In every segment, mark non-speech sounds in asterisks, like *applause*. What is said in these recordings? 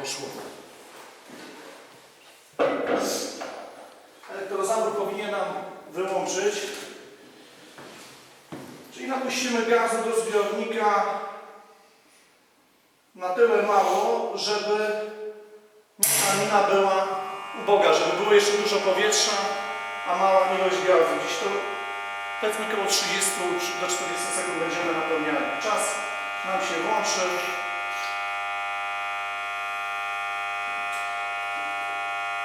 Poszło. Elektrozawór powinien nam wyłączyć. Czyli napuścimy gazu do zbiornika na tyle mało, żeby mieszanina była uboga, żeby było jeszcze dużo powietrza, a mała ilość gazu. Dziś to powiedzmy około 30 do 40 sekund będziemy napełniali. Czas nam się włączy.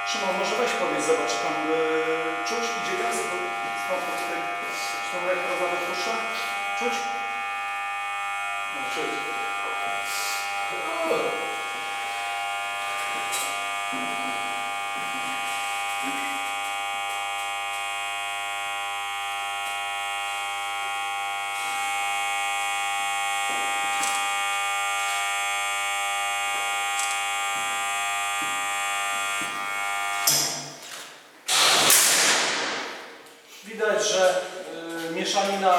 Szymon, może weź podejść, zobacz, tam yy, czuć, idzie gaz, bo stąd tutaj czy tam elektrozawód puszcza? Czuć? No, czuć. Widać, że y, mieszanina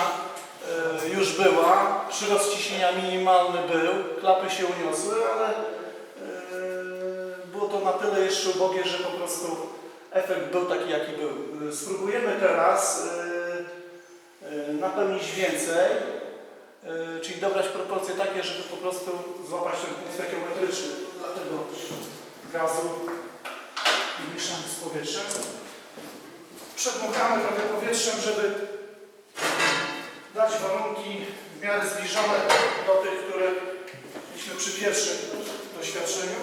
y, już była, przyrost ciśnienia minimalny był, klapy się uniosły, ale y, było to na tyle jeszcze ubogie, że po prostu efekt był taki, jaki był. Y, Spróbujemy teraz napełnić więcej, czyli dobrać proporcje takie, żeby po prostu złapać ten punkt stereometryczny dla tego gazu i mieszamy z powietrzem. Przedmuchamy trochę powietrzem, żeby dać warunki w miarę zbliżone do tych, które mieliśmy przy pierwszym doświadczeniu.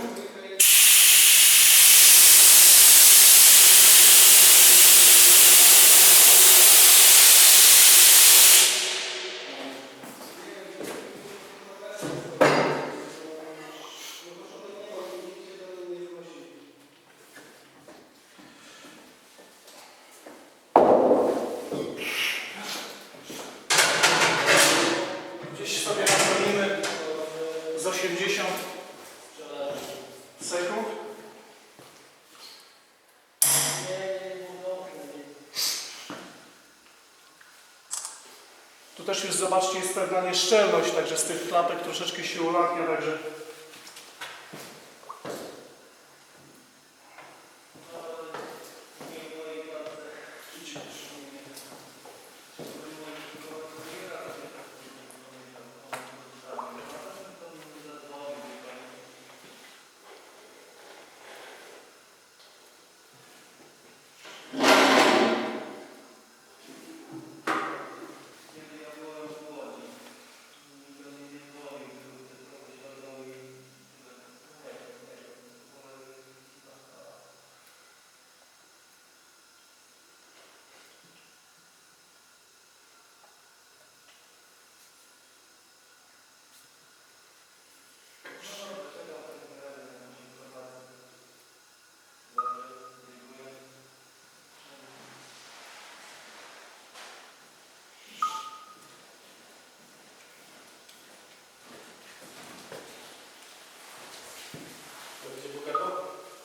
Gdzieś sobie napełnimy z 80 sekund. Tu też już zobaczcie, jest pewna nieszczelność, także z tych klapek troszeczkę się ulatnia, także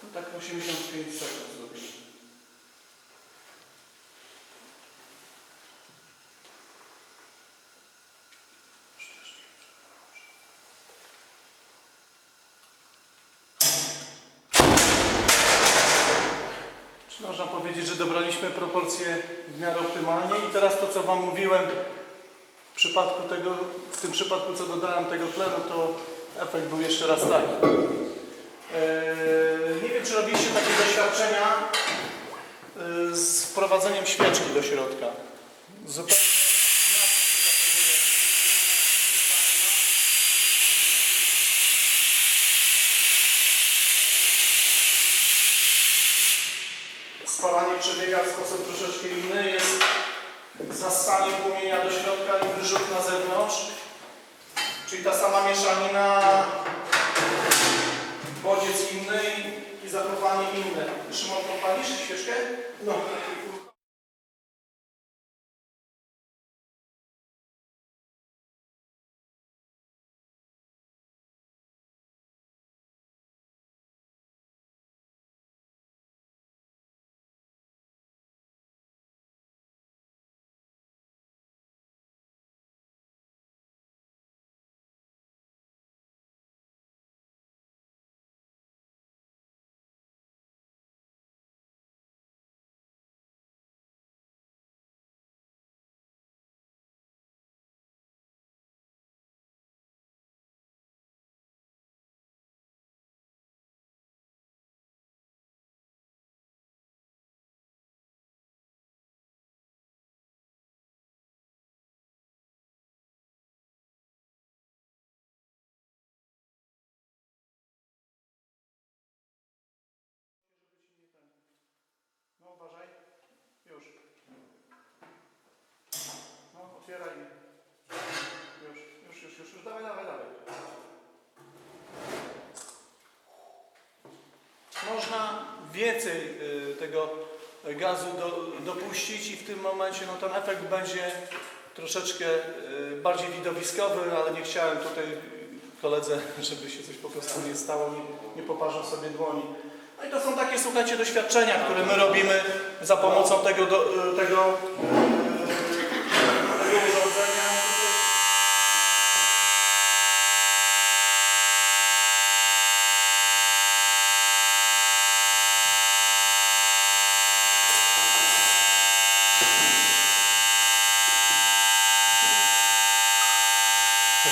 no tak 85 sekund zrobimy. Czy można powiedzieć, że dobraliśmy proporcje w miarę optymalnie i teraz to, co Wam mówiłem w przypadku tego, w tym przypadku, co dodałem tego tlenu, to efekt był jeszcze raz taki. Eee, Nie wiem, czy robiliście takie doświadczenia eee, z wprowadzeniem świeczki do środka. Zupełnie Spalanie przebiega w sposób troszeczkę inny. Jest zastanie płomienia do środka i wyrzut na zewnątrz. Czyli ta sama mieszanina inny i, zachowanie inne. Szymon, palisz świeczkę? No. Można więcej y, tego gazu do, dopuścić i w tym momencie no, ten efekt będzie troszeczkę y, bardziej widowiskowy, ale nie chciałem tutaj koledze, *laughs* żeby się coś po prostu nie stało, nie, nie poparzył sobie dłoni. No i to są takie, słuchajcie, doświadczenia, które my robimy za pomocą tego, do, y, tego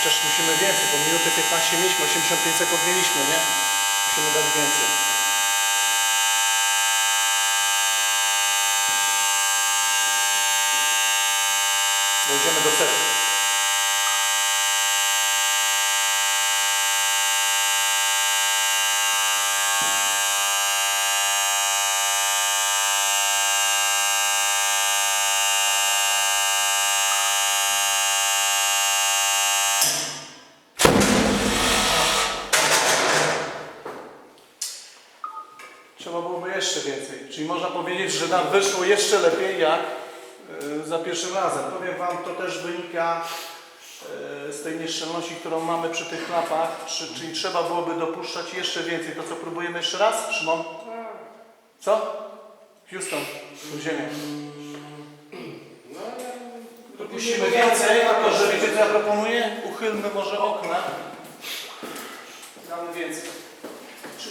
Chociaż musimy więcej, bo minuty 15 mieliśmy, 85 sekund mieliśmy, nie? Musimy dać więcej. Dojdziemy do setki. Trzeba byłoby jeszcze więcej. Czyli można powiedzieć, że nam wyszło jeszcze lepiej jak e, za pierwszym razem. Powiem Wam, to też wynika e, z tej nieszczelności, którą mamy przy tych klapach, czy, czyli trzeba byłoby dopuszczać jeszcze więcej. To co, próbujemy jeszcze raz, Szymon? Co? Houston, tu ziemię. Dopuścimy więcej, a to, że wiecie co ja proponuję? Uchylmy może okna. Damy więcej.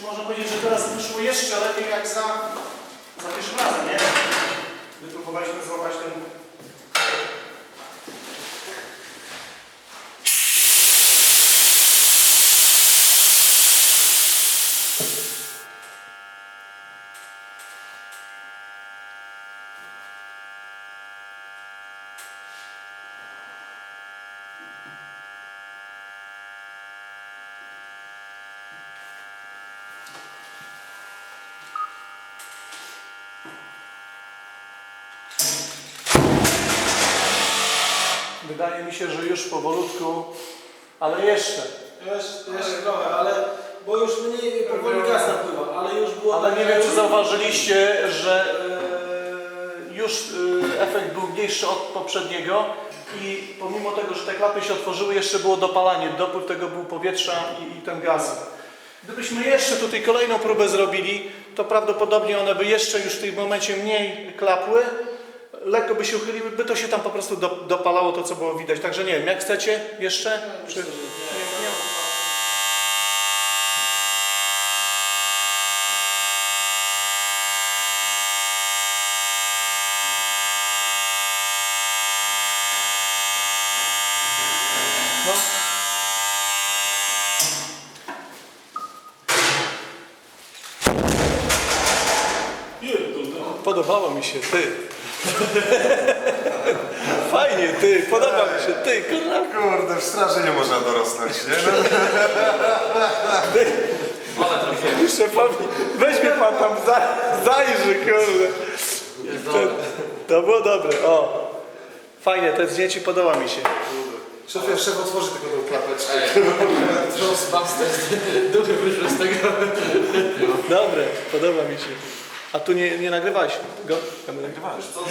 Można powiedzieć, że teraz wyszło jeszcze lepiej jak za pierwszym razem, nie? Gdy próbowaliśmy złapać ten... Wydaje mi się, że już powolutku, ale jeszcze. Jeszcze, jeszcze trochę, ale bo już mniej powoli gaz napływa, ale już było Ale tak, nie wiem, czy zauważyliście, że e, już e, efekt był mniejszy od poprzedniego i pomimo tego, że te klapy się otworzyły, jeszcze było dopalanie, dopływ tego był powietrza i, i ten gaz. Gdybyśmy jeszcze tutaj kolejną próbę zrobili, to prawdopodobnie one by jeszcze już w tym momencie mniej klapły, lekko by się uchyliły, by to się tam po prostu do, dopalało to, co było widać. Także nie wiem, jak chcecie jeszcze? Czy... Nie, nie. No. Podobało mi się, ty. *laughs* Fajnie, ty, podoba mi się, ty, kurwa. Kurde, w straży nie można dorosnąć, nie? No, *laughs* Szefowi, weźmie pan tam, za, zajrzy, kurde. To, to było dobre, o. Fajnie, to zdjęcie podoba mi się. szefie, szef otworzy tylko tą klapeczkę. Ghostbusters, duchy wyszły z tego. Dobre, podoba mi się. A tu nie, nie nagrywałeś go? Wiesz co, to